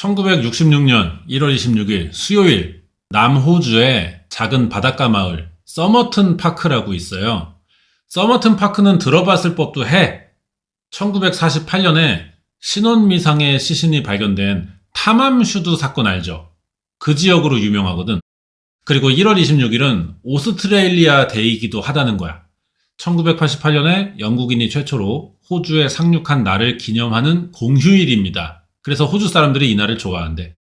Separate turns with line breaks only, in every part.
1966년 1월 26일 수요일 남호주의 작은 바닷가 마을 서머튼 파크라고 있어요. 서머튼 파크는 들어봤을 법도 해. 1948년에 신혼미상의 시신이 발견된 탐암슈드 사건 알죠? 그 지역으로 유명하거든. 그리고 1월 26일은 오스트레일리아 데이기도 하다는 거야. 1988년에 영국인이 최초로 호주에 상륙한 날을 기념하는 공휴일입니다. 그래서 호주 사람들이 이 날을 좋아한대.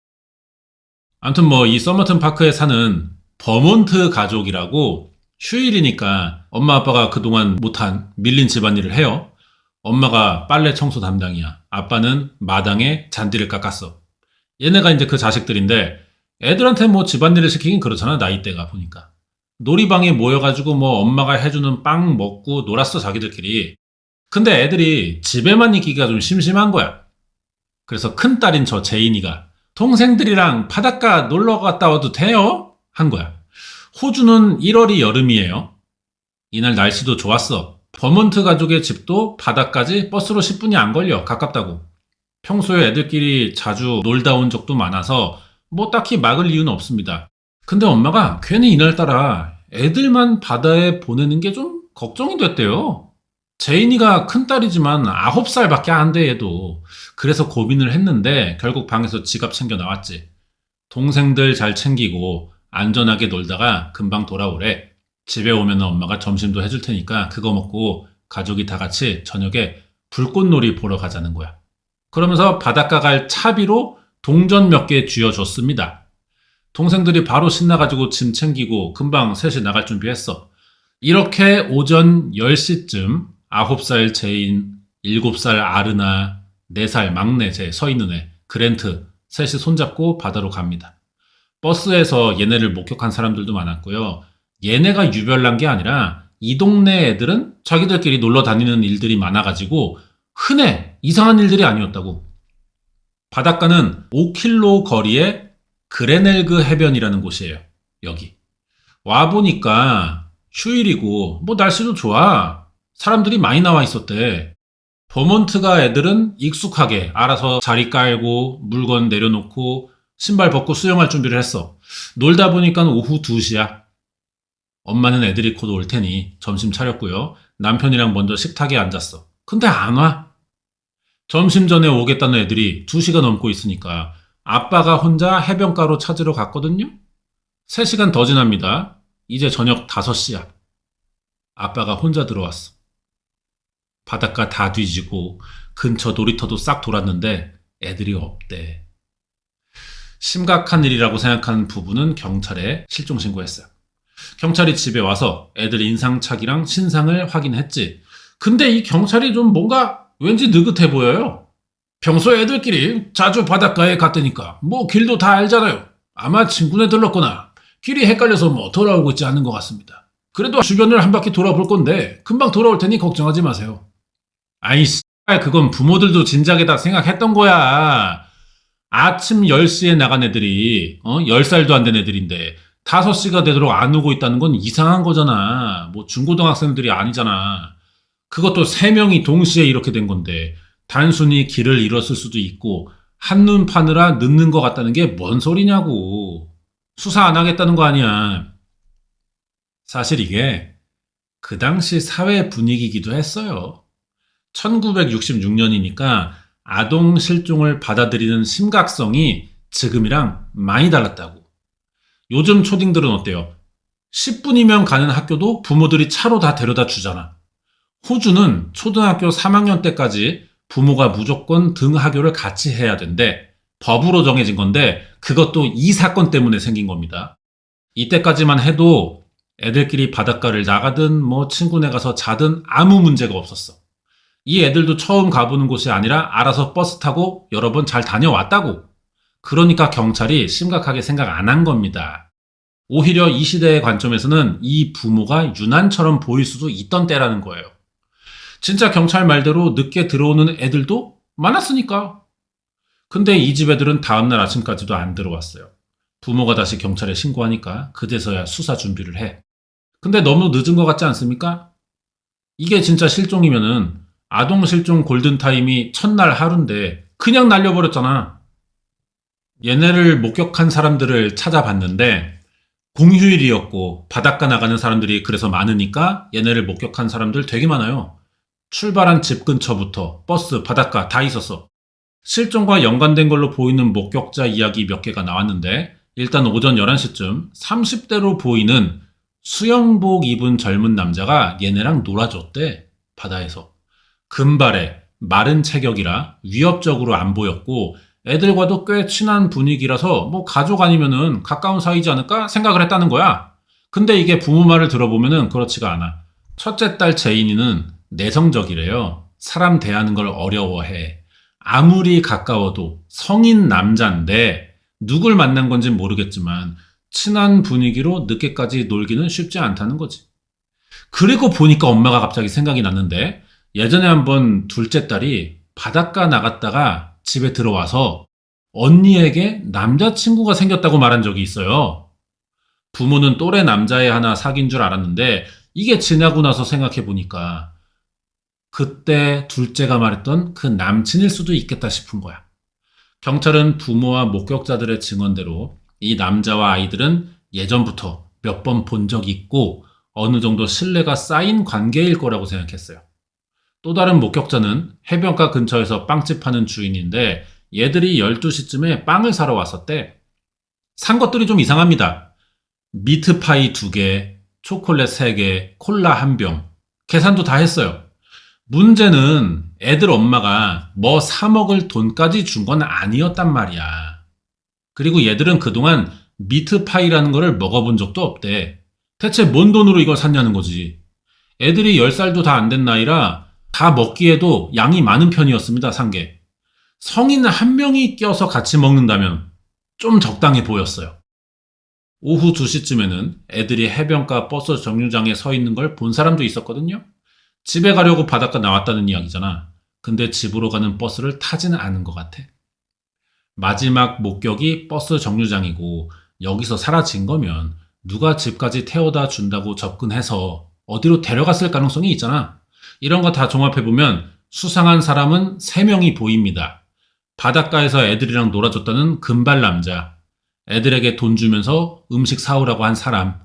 아무튼 뭐 이 서머튼 파크에 사는 버몬트 가족이라고 휴일이니까 엄마 아빠가 그동안 못한 밀린 집안일을 해요. 엄마가 빨래 청소 담당이야. 아빠는 마당에 잔디를 깎았어. 얘네가 이제 그 자식들인데 애들한테 뭐 집안일을 시키긴 그렇잖아 나이대가 보니까. 놀이방에 모여가지고 뭐 엄마가 해주는 빵 먹고 놀았어 자기들끼리. 근데 애들이 집에만 있기가 좀 심심한 거야. 그래서 큰딸인 저 제인이가 동생들이랑 바닷가 놀러 갔다 와도 돼요? 한 거야. 호주는 1월이 여름이에요. 이날 날씨도 좋았어. 버몬트 가족의 집도 바다까지 버스로 10분이 안 걸려. 가깝다고. 평소에 애들끼리 자주 놀다 온 적도 많아서 뭐 딱히 막을 이유는 없습니다. 근데 엄마가 괜히 이날따라 애들만 바다에 보내는 게 좀 걱정이 됐대요. 제인이가 큰 딸이지만 9살밖에 안 돼, 얘도. 그래서 고민을 했는데 결국 방에서 지갑 챙겨 나왔지. 동생들 잘 챙기고 안전하게 놀다가 금방 돌아오래. 집에 오면 엄마가 점심도 해줄 테니까 그거 먹고 가족이 다 같이 저녁에 불꽃놀이 보러 가자는 거야. 그러면서 바닷가 갈 차비로 동전 몇 개 쥐어줬습니다. 동생들이 바로 신나가지고 짐 챙기고 금방 셋이 나갈 준비했어. 이렇게 오전 10시쯤 9살 제인, 7살 아르나, 4살 막내 제 서 있는 애, 그랜트, 셋이 손잡고 바다로 갑니다. 버스에서 얘네를 목격한 사람들도 많았고요. 얘네가 유별난 게 아니라 이 동네 애들은 자기들끼리 놀러 다니는 일들이 많아가지고 흔해 이상한 일들이 아니었다고. 바닷가는 5킬로 거리에 그레넬그 해변이라는 곳이에요. 여기. 와보니까 휴일이고 뭐 날씨도 좋아. 사람들이 많이 나와 있었대. 버몬트가 애들은 익숙하게 알아서 자리 깔고 물건 내려놓고 신발 벗고 수영할 준비를 했어. 놀다 보니까 오후 2시야. 엄마는 애들이 곧 올 테니 점심 차렸고요. 남편이랑 먼저 식탁에 앉았어. 근데 안 와. 점심 전에 오겠다는 애들이 2시가 넘고 있으니까 아빠가 혼자 해변가로 찾으러 갔거든요. 3시간 더 지납니다. 이제 저녁 5시야. 아빠가 혼자 들어왔어. 바닷가 다 뒤지고 근처 놀이터도 싹 돌았는데 애들이 없대. 심각한 일이라고 생각한 부부는 경찰에 실종 신고했어요. 경찰이 집에 와서 애들 인상착이랑 신상을 확인했지. 근데 이 경찰이 좀 뭔가 왠지 느긋해 보여요. 평소 애들끼리 자주 바닷가에 갔다니까 뭐 길도 다 알잖아요. 아마 친구네 들렀거나 길이 헷갈려서 뭐 돌아오고 있지 않은 것 같습니다. 그래도 주변을 한 바퀴 돌아볼 건데 금방 돌아올 테니 걱정하지 마세요. 아이씨, 그건 부모들도 진작에 다 생각했던 거야. 아침 10시에 나간 애들이, 어, 10살도 안 된 애들인데, 5시가 되도록 안 오고 있다는 건 이상한 거잖아. 뭐 중고등학생들이 아니잖아. 그것도 3명이 동시에 이렇게 된 건데, 단순히 길을 잃었을 수도 있고, 한눈 파느라 늦는 것 같다는 게 뭔 소리냐고. 수사 안 하겠다는 거 아니야. 사실 이게 그 당시 사회 분위기이기도 했어요. 1966년이니까 아동 실종을 받아들이는 심각성이 지금이랑 많이 달랐다고. 요즘 초딩들은 어때요? 10분이면 가는 학교도 부모들이 차로 다 데려다 주잖아. 호주는 초등학교 3학년 때까지 부모가 무조건 등하교를 같이 해야 된대. 법으로 정해진 건데 그것도 이 사건 때문에 생긴 겁니다. 이때까지만 해도 애들끼리 바닷가를 나가든 뭐 친구네 가서 자든 아무 문제가 없었어. 이 애들도 처음 가보는 곳이 아니라 알아서 버스 타고 여러 번 잘 다녀왔다고. 그러니까 경찰이 심각하게 생각 안 한 겁니다. 오히려 이 시대의 관점에서는 이 부모가 유난처럼 보일 수도 있던 때라는 거예요. 진짜 경찰 말대로 늦게 들어오는 애들도 많았으니까. 근데 이 집 애들은 다음날 아침까지도 안 들어왔어요. 부모가 다시 경찰에 신고하니까 그제서야 수사 준비를 해. 근데 너무 늦은 것 같지 않습니까? 이게 진짜 실종이면은 아동 실종 골든타임이 첫날 하루인데 그냥 날려버렸잖아. 얘네를 목격한 사람들을 찾아봤는데 공휴일이었고 바닷가 나가는 사람들이 그래서 많으니까 얘네를 목격한 사람들 되게 많아요. 출발한 집 근처부터 버스, 바닷가 다 있었어. 실종과 연관된 걸로 보이는 목격자 이야기 몇 개가 나왔는데 일단 오전 11시쯤 30대로 보이는 수영복 입은 젊은 남자가 얘네랑 놀아줬대. 바다에서. 금발에 마른 체격이라 위협적으로 안 보였고 애들과도 꽤 친한 분위기라서 뭐 가족 아니면은 가까운 사이지 않을까 생각을 했다는 거야. 근데 이게 부모 말을 들어보면은 그렇지가 않아. 첫째 딸 제인이는 내성적이래요. 사람 대하는 걸 어려워해. 아무리 가까워도 성인 남자인데 누굴 만난 건진 모르겠지만 친한 분위기로 늦게까지 놀기는 쉽지 않다는 거지. 그리고 보니까 엄마가 갑자기 생각이 났는데 예전에 한번 둘째 딸이 바닷가 나갔다가 집에 들어와서 언니에게 남자친구가 생겼다고 말한 적이 있어요. 부모는 또래 남자애 하나 사귄 줄 알았는데 이게 지나고 나서 생각해 보니까 그때 둘째가 말했던 그 남친일 수도 있겠다 싶은 거야. 경찰은 부모와 목격자들의 증언대로 이 남자와 아이들은 예전부터 몇 번 본 적이 있고 어느 정도 신뢰가 쌓인 관계일 거라고 생각했어요. 또 다른 목격자는 해변가 근처에서 빵집 하는 주인인데 얘들이 12시쯤에 빵을 사러 왔었대. 산 것들이 좀 이상합니다. 미트파이 2개, 초콜릿 3개, 콜라 1병. 계산도 다 했어요. 문제는 애들 엄마가 뭐 사먹을 돈까지 준 건 아니었단 말이야. 그리고 얘들은 그동안 미트파이라는 거를 먹어본 적도 없대. 대체 뭔 돈으로 이걸 샀냐는 거지. 애들이 10살도 다 안 된 나이라 다 먹기에도 양이 많은 편이었습니다, 산 게. 성인 한 명이 껴서 같이 먹는다면 좀 적당해 보였어요. 오후 2시쯤에는 애들이 해변가 버스 정류장에 서 있는 걸 본 사람도 있었거든요. 집에 가려고 바닷가 나왔다는 이야기잖아. 근데 집으로 가는 버스를 타지는 않은 것 같아. 마지막 목격이 버스 정류장이고 여기서 사라진 거면 누가 집까지 태워다 준다고 접근해서 어디로 데려갔을 가능성이 있잖아. 이런 거 다 종합해보면 수상한 사람은 3명이 보입니다. 바닷가에서 애들이랑 놀아줬다는 금발 남자, 애들에게 돈 주면서 음식 사오라고 한 사람,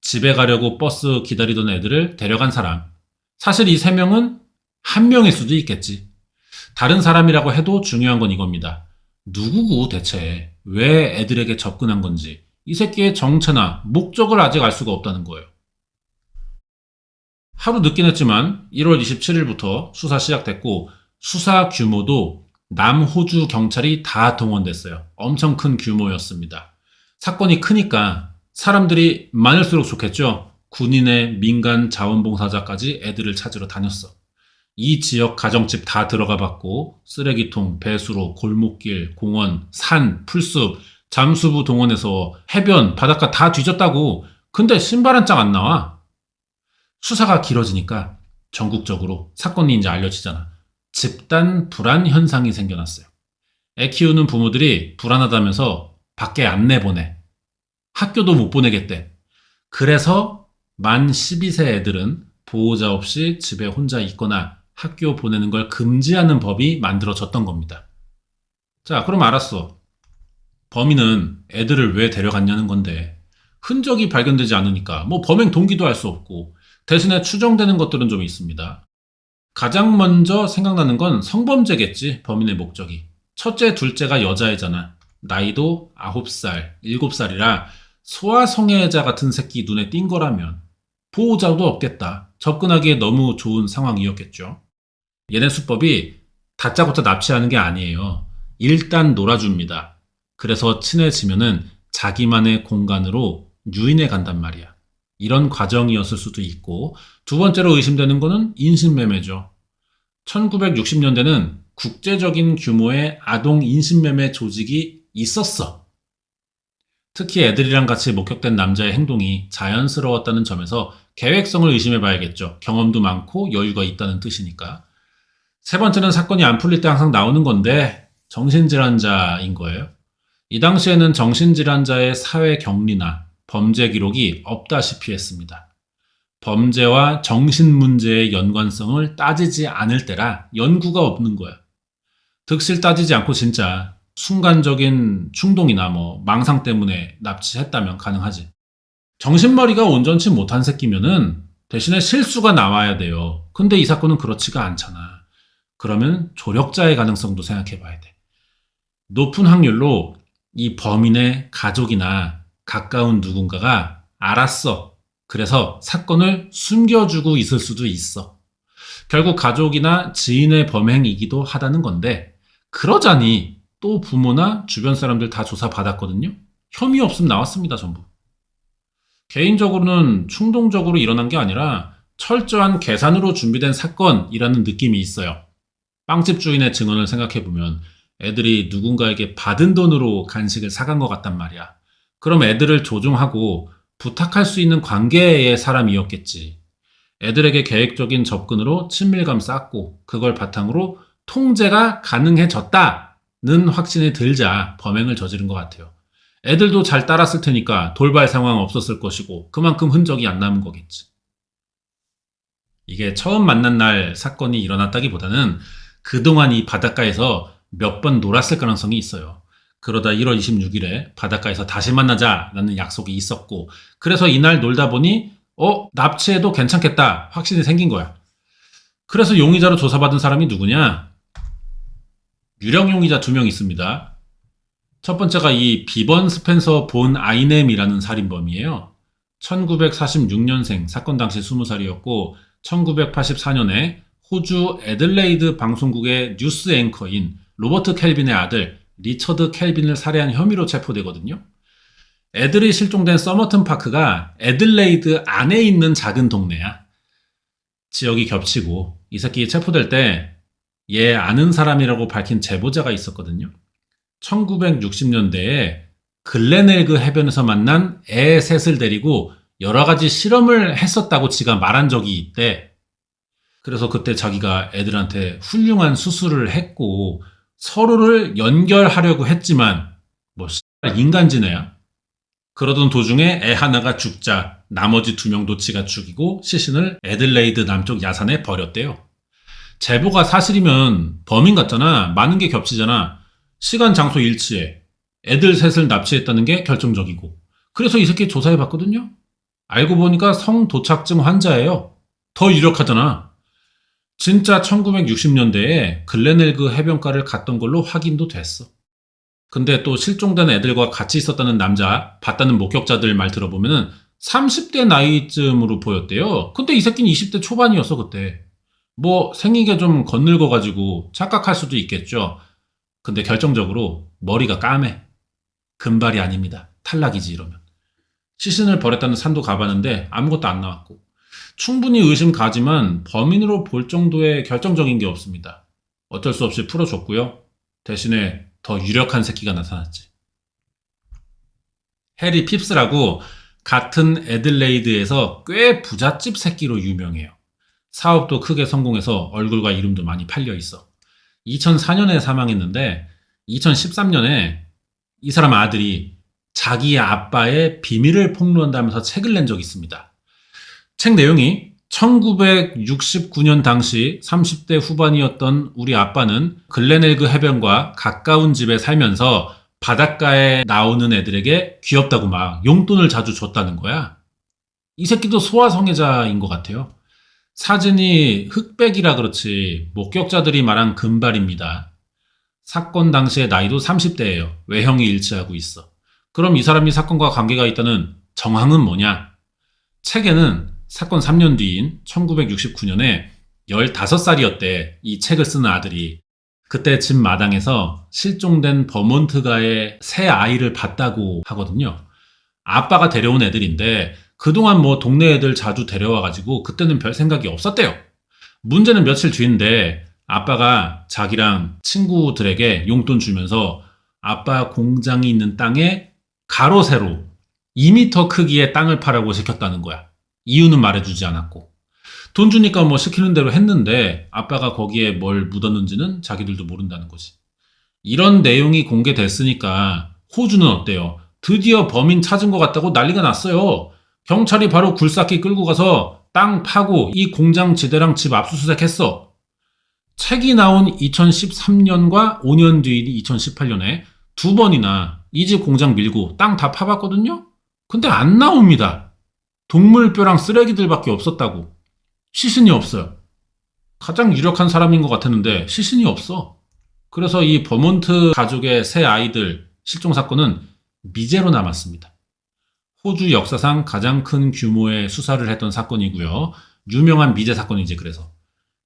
집에 가려고 버스 기다리던 애들을 데려간 사람. 사실 이세 명은 한 명일 수도 있겠지. 다른 사람이라고 해도 중요한 건 이겁니다. 누구고 대체 왜 애들에게 접근한 건지 이 새끼의 정체나 목적을 아직 알 수가 없다는 거예요. 하루 늦긴 했지만 1월 27일부터 수사 시작됐고 수사 규모도 남호주 경찰이 다 동원됐어요. 엄청 큰 규모였습니다. 사건이 크니까 사람들이 많을수록 좋겠죠. 군인의 민간 자원봉사자까지 애들을 찾으러 다녔어. 이 지역 가정집 다 들어가 봤고 쓰레기통, 배수로, 골목길, 공원, 산, 풀숲, 잠수부 동원해서 해변, 바닷가 다 뒤졌다고. 근데 신발 한장안 나와. 수사가 길어지니까 전국적으로 사건이 이제 알려지잖아. 집단 불안 현상이 생겨났어요. 애 키우는 부모들이 불안하다면서 밖에 안 내보내. 학교도 못 보내겠대. 그래서 만 12세 애들은 보호자 없이 집에 혼자 있거나 학교 보내는 걸 금지하는 법이 만들어졌던 겁니다. 자, 그럼 알았어. 범인은 애들을 왜 데려갔냐는 건데, 흔적이 발견되지 않으니까 뭐 범행 동기도 알 수 없고, 대신에 추정되는 것들은 좀 있습니다. 가장 먼저 생각나는 건 성범죄겠지, 범인의 목적이. 첫째, 둘째가 여자애잖아. 나이도 9살, 7살이라 소아성애자 같은 새끼 눈에 띈 거라면 보호자도 없겠다. 접근하기에 너무 좋은 상황이었겠죠. 얘네 수법이 다짜고짜 납치하는 게 아니에요. 일단 놀아줍니다. 그래서 친해지면은 자기만의 공간으로 유인해 간단 말이야. 이런 과정이었을 수도 있고, 두 번째로 의심되는 거는 인신매매죠. 1960년대는 국제적인 규모의 아동 인신매매 조직이 있었어. 특히 애들이랑 같이 목격된 남자의 행동이 자연스러웠다는 점에서 계획성을 의심해 봐야겠죠. 경험도 많고 여유가 있다는 뜻이니까. 세 번째는 사건이 안 풀릴 때 항상 나오는 건데 정신질환자인 거예요. 이 당시에는 정신질환자의 사회 격리나 범죄 기록이 없다시피 했습니다. 범죄와 정신 문제의 연관성을 따지지 않을 때라 연구가 없는 거야. 득실 따지지 않고 진짜 순간적인 충동이나 뭐 망상 때문에 납치했다면 가능하지. 정신머리가 온전치 못한 새끼면은 대신에 실수가 나와야 돼요. 근데 이 사건은 그렇지가 않잖아. 그러면 조력자의 가능성도 생각해 봐야 돼. 높은 확률로 이 범인의 가족이나 가까운 누군가가 알았어. 그래서 사건을 숨겨주고 있을 수도 있어. 결국 가족이나 지인의 범행이기도 하다는 건데, 그러자니 또 부모나 주변 사람들 다 조사받았거든요? 혐의 없음 나왔습니다, 전부. 개인적으로는 충동적으로 일어난 게 아니라 철저한 계산으로 준비된 사건이라는 느낌이 있어요. 빵집 주인의 증언을 생각해보면 애들이 누군가에게 받은 돈으로 간식을 사간 것 같단 말이야. 그럼 애들을 조종하고 부탁할 수 있는 관계의 사람이었겠지. 애들에게 계획적인 접근으로 친밀감 쌓고 그걸 바탕으로 통제가 가능해졌다는 확신이 들자 범행을 저지른 것 같아요. 애들도 잘 따랐을 테니까 돌발 상황 없었을 것이고 그만큼 흔적이 안 남은 거겠지. 이게 처음 만난 날 사건이 일어났다기보다는 그동안 이 바닷가에서 몇 번 놀았을 가능성이 있어요. 그러다 1월 26일에 바닷가에서 다시 만나자라는 약속이 있었고 그래서 이날 놀다 보니 어 납치해도 괜찮겠다 확신이 생긴 거야. 그래서 용의자로 조사받은 사람이 누구냐? 유령 용의자 두 명 있습니다. 첫 번째가 이 비번 스펜서 본 아이넴이라는 살인범이에요. 1946년생, 사건 당시 20살이었고, 1984년에 호주 애들레이드 방송국의 뉴스 앵커인 로버트 켈빈의 아들 리처드 켈빈을 살해한 혐의로 체포되거든요. 애들이 실종된 서머튼 파크가 애들레이드 안에 있는 작은 동네야. 지역이 겹치고 이 새끼 체포될 때 얘 아는 사람이라고 밝힌 제보자가 있었거든요. 1960년대에 글렌엘그 해변에서 만난 애 셋을 데리고 여러 가지 실험을 했었다고 지가 말한 적이 있대. 그래서 그때 자기가 애들한테 훌륭한 수술을 했고 서로를 연결하려고 했지만 뭐 인간지네야. 그러던 도중에 애 하나가 죽자 나머지 두 명도 지가 죽이고 시신을 애들레이드 남쪽 야산에 버렸대요. 제보가 사실이면 범인 같잖아. 많은 게 겹치잖아. 시간 장소 일치해. 애들 셋을 납치했다는 게 결정적이고. 그래서 이 새끼 조사해 봤거든요. 알고 보니까 성도착증 환자예요. 더 유력하잖아. 진짜 1960년대에 글렌엘그 해변가를 갔던 걸로 확인도 됐어. 근데 또 실종된 애들과 같이 있었다는 남자, 봤다는 목격자들 말 들어보면은 30대 나이쯤으로 보였대요. 근데 이 새끼는 20대 초반이었어, 그때. 뭐 생긴 게좀 건늙어가지고 착각할 수도 있겠죠. 근데 결정적으로 머리가 까매. 금발이 아닙니다. 탈락이지 이러면. 시신을 버렸다는 산도 가봤는데 아무것도 안 나왔고. 충분히 의심 가지만 범인으로 볼 정도의 결정적인 게 없습니다. 어쩔 수 없이 풀어줬고요. 대신에 더 유력한 새끼가 나타났지. 해리 핍스라고 같은 애들레이드에서 꽤 부잣집 새끼로 유명해요. 사업도 크게 성공해서 얼굴과 이름도 많이 팔려 있어. 2004년에 사망했는데 2013년에 이 사람 아들이 자기의 아빠의 비밀을 폭로한다면서 책을 낸 적이 있습니다. 책 내용이 1969년 당시 30대 후반이었던 우리 아빠는 글렌엘그 해변과 가까운 집에 살면서 바닷가에 나오는 애들에게 귀엽다고 막 용돈을 자주 줬다는 거야. 이 새끼도 소아성애자인 것 같아요. 사진이 흑백이라 그렇지 목격자들이 말한 금발입니다. 사건 당시의 나이도 30대예요. 외형이 일치하고 있어. 그럼 이 사람이 사건과 관계가 있다는 정황은 뭐냐? 책에는 사건 3년 뒤인 1969년에 15살이었대. 이 책을 쓰는 아들이. 그때 집 마당에서 실종된 버몬트가의 새 아이를 봤다고 하거든요. 아빠가 데려온 애들인데 그동안 뭐 동네 애들 자주 데려와가지고 그때는 별 생각이 없었대요. 문제는 며칠 뒤인데 아빠가 자기랑 친구들에게 용돈 주면서 아빠 공장이 있는 땅에 가로 세로 2미터 크기의 땅을 파라고 시켰다는 거야. 이유는 말해주지 않았고. 돈 주니까 뭐 시키는 대로 했는데 아빠가 거기에 뭘 묻었는지는 자기들도 모른다는 거지. 이런 내용이 공개됐으니까 호주는 어때요? 드디어 범인 찾은 것 같다고 난리가 났어요. 경찰이 바로 굴삭기 끌고 가서 땅 파고 이 공장 지대랑 집 압수수색 했어. 책이 나온 2013년과 5년 뒤인 2018년에 두 번이나 이 집 공장 밀고 땅 다 파봤거든요? 근데 안 나옵니다. 동물뼈랑 쓰레기들밖에 없었다고. 시신이 없어요. 가장 유력한 사람인 것 같았는데 시신이 없어. 그래서 이 버몬트 가족의 세 아이들 실종 사건은 미제로 남았습니다. 호주 역사상 가장 큰 규모의 수사를 했던 사건이고요. 유명한 미제 사건이지 그래서.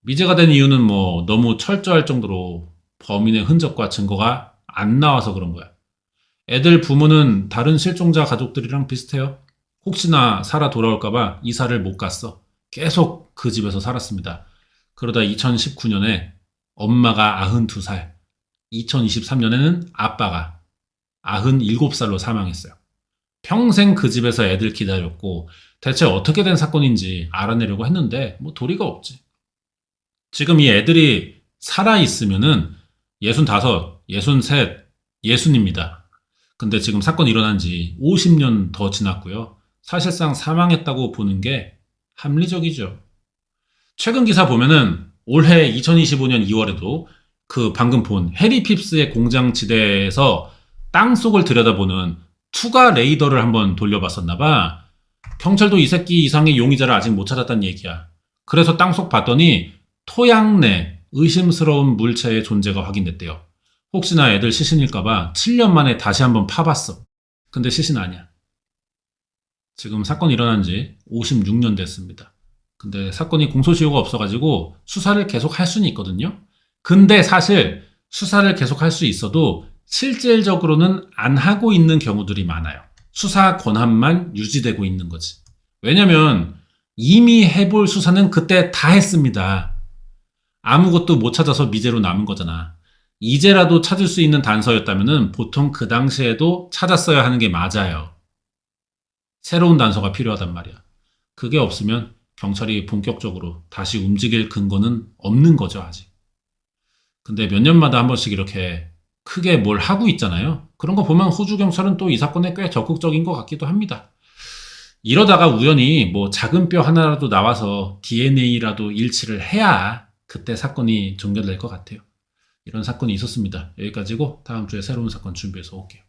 미제가 된 이유는 뭐 너무 철저할 정도로 범인의 흔적과 증거가 안 나와서 그런 거야. 애들 부모는 다른 실종자 가족들이랑 비슷해요. 혹시나 살아 돌아올까봐 이사를 못 갔어. 계속 그 집에서 살았습니다. 그러다 2019년에 엄마가 92살, 2023년에는 아빠가 97살로 사망했어요. 평생 그 집에서 애들 기다렸고 대체 어떻게 된 사건인지 알아내려고 했는데 뭐 도리가 없지. 지금 이 애들이 살아 있으면은 65, 63, 60입니다. 근데 지금 사건이 일어난 지 50년 더 지났고요. 사실상 사망했다고 보는 게 합리적이죠. 최근 기사 보면은 올해 2025년 2월에도 그 방금 본 해리 핍스의 공장 지대에서 땅 속을 들여다보는 투가 레이더를 한번 돌려봤었나봐. 경찰도 이 새끼 이상의 용의자를 아직 못 찾았다는 얘기야. 그래서 땅 속 봤더니 토양 내 의심스러운 물체의 존재가 확인됐대요. 혹시나 애들 시신일까봐 7년 만에 다시 한번 파봤어. 근데 시신 아니야. 지금 사건이 일어난 지 56년 됐습니다. 근데 사건이 공소시효가 없어가지고 수사를 계속 할 수는 있거든요. 근데 사실 수사를 계속 할 수 있어도 실질적으로는 안 하고 있는 경우들이 많아요. 수사 권한만 유지되고 있는 거지. 왜냐면 이미 해볼 수사는 그때 다 했습니다. 아무것도 못 찾아서 미제로 남은 거잖아. 이제라도 찾을 수 있는 단서였다면 보통 그 당시에도 찾았어야 하는 게 맞아요. 새로운 단서가 필요하단 말이야. 그게 없으면 경찰이 본격적으로 다시 움직일 근거는 없는 거죠, 아직. 근데 몇 년마다 한 번씩 이렇게 크게 뭘 하고 있잖아요. 그런 거 보면 호주 경찰은 또 이 사건에 꽤 적극적인 것 같기도 합니다. 이러다가 우연히 뭐 작은 뼈 하나라도 나와서 DNA라도 일치를 해야 그때 사건이 종결될 것 같아요. 이런 사건이 있었습니다. 여기까지고 다음 주에 새로운 사건 준비해서 올게요.